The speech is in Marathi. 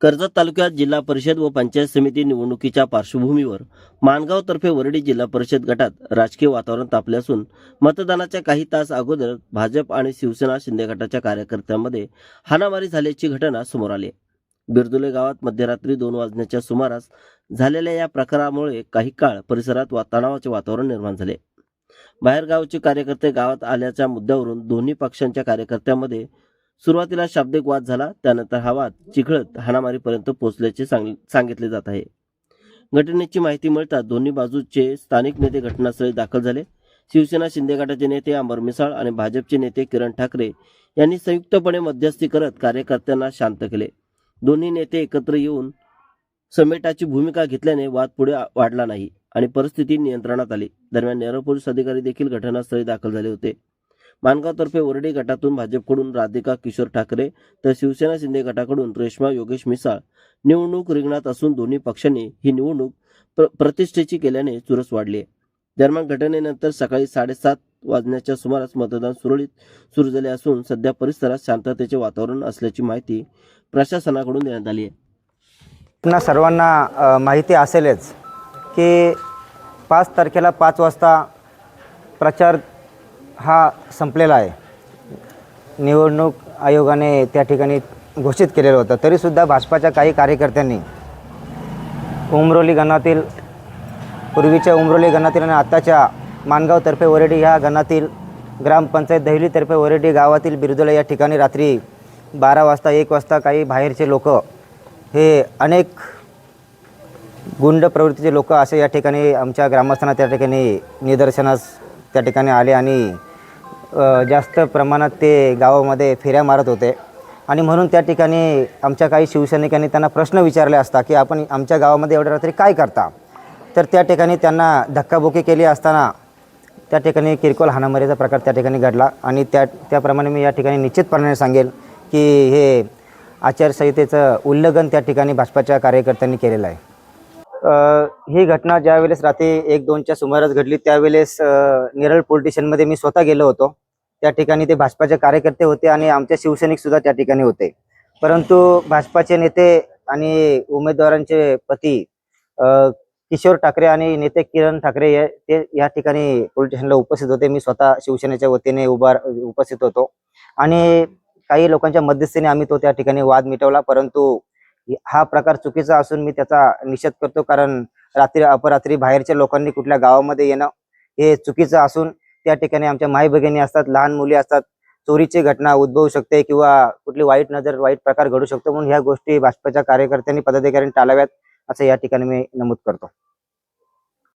कर्जत तालुक्यात जिल्हा परिषद व पंचायत समिती निवडणुकीच्या पार्श्वभूमीवर माणगावतर्फे वरडी जिल्हा परिषद गटात राजकीय वातावरण तापले असून मतदानाच्या काही तास अगोदर भाजप आणि शिवसेना शिंदे गटाच्या कार्यकर्त्यांमध्ये हाणामारी झाल्याची घटना समोर आली. बिरदुले गावात मध्यरात्री दोन वाजण्याच्या सुमारास झालेल्या या प्रकारामुळे काही काळ परिसरात वा- तणावाचे वातावरण निर्माण झाले. बाहेरगावचे कार्यकर्ते गावात आल्याच्या मुद्द्यावरून दोन्ही पक्षांच्या कार्यकर्त्यांमध्ये सुरुवातीला शाब्दिक वाद झाला त्यानंतर हा वाद चिखळत हाणामारीपर्यंत पोहोचल्याचे सांग सांगितले जात आहे. घटनेची माहिती मिळताच दोन्ही बाजूचे स्थानिक नेते घटनास्थळी दाखल झाले. शिवसेना शिंदे गटाचे नेते अमर मिसाळ आणि भाजपचे नेते किरण ठाकरे यांनी संयुक्तपणे मध्यस्थी करत कार्यकर्त्यांना शांत केले. दोन्ही नेते एकत्र येऊन समेटाची भूमिका घेतल्याने वाद पुढे वाढला नाही आणि परिस्थिती नियंत्रणात आली. दरम्यान नेहरू पोलीस अधिकारी देखील घटनास्थळी दाखल झाले होते. मानगावतर्फे वरडी गटातून भाजपकडून राधिका किशोर ठाकरे तर शिवसेना शिंदे गटाकडून रेश्मा योगेश मिसाळ. निवडणूक रिंगणात असून दोन्ही पक्षांनी ही निवडणूक प्र प्रतिष्ठेची केल्याने चुरस वाढली. आहे दरम्यान घटनेनंतर सकाळी साडेसात वाजण्याच्या सुमारास मतदान सुरळीत सुरू झाले असून सध्या परिसरात शांततेचे वातावरण असल्याची माहिती प्रशासनाकडून देण्यात आली आहे. पुन्हा सर्वांना माहिती असेलच की पाच तारखेला पाच वाजता प्रचार हा संपलेला आहे. निवडणूक आयोगाने त्या ठिकाणी घोषित केलेलं होतं. तरीसुद्धा भाजपाच्या काही कार्यकर्त्यांनी उमरोली गणातील पूर्वीच्या उमरोली गणातील आणि आत्ताच्या माणगावतर्फे ओरेडी ह्या गणातील ग्रामपंचायत दहिलीतर्फे ओरेडी गावातील बिरुदला या ठिकाणी रात्री बारा वाजता एक वाजता काही बाहेरचे लोक हे अनेक गुंड प्रवृत्तीचे लोक असे या ठिकाणी आमच्या ग्रामस्थांना त्या ठिकाणी निदर्शनास त्या ठिकाणी आले आणि जास्त प्रमाणात ते गावामध्ये फेऱ्या मारत होते. आणि म्हणून त्या ठिकाणी आमच्या काही शिवसैनिकांनी त्यांना प्रश्न विचारले असता की आपण आमच्या गावामध्ये एवढ्या रात्री काय करता? तर त्या ठिकाणी त्यांना धक्काबुक्की केली असताना त्या ठिकाणी किरकोळ हाणामारीचा प्रकार त्या ठिकाणी घडला. आणि त्या त्याप्रमाणे मी या ठिकाणी निश्चितपणाने सांगेल की हे आचारसंहितेचं उल्लंघन त्या ठिकाणी भाजपाच्या कार्यकर्त्यांनी केलेलं आहे. ही घटना ज्यावेळेस रात्री एक दोनच्या सुमारास घडली त्यावेळेस नेरळ पोलीस स्टेशनमध्ये मी स्वतः गेलो होतो. त्या ठिकाणी ते भाजपाचे कार्यकर्ते होते आणि आमचे शिवसैनिक सुद्धा त्या ठिकाणी होते. परंतु भाजपाचे नेते आणि उमेदवारांचे पती अ, किशोर ठाकरे आणि नेते किरण ठाकरे हे ते या ठिकाणी पोलीस स्टेशनला उपस्थित होते. मी स्वतः शिवसेनेच्या वतीने उभा उपस्थित होतो. आणि काही लोकांच्या मध्यस्थीने आम्ही तो त्या ठिकाणी वाद मिटवला परंतु हा प्रकार चुकीचा असून मी त्याचा निषेध करतो कारण रात्री अपरात्री बाहेरच्या लोकांनी कुठल्या गावामध्ये येणं हे चुकीचं असून त्या ठिकाणी आमच्या माई भगिनी असतात लहान मुली असतात चोरीची घटना उद्भवू शकते किंवा कुठली वाईट नजर वाईट प्रकार घडू शकतो म्हणून ह्या गोष्टी भाजपाच्या कार्यकर्त्यांनी पदाधिकाऱ्यांनी टाळाव्यात असं या ठिकाणी मी नमूद करतो.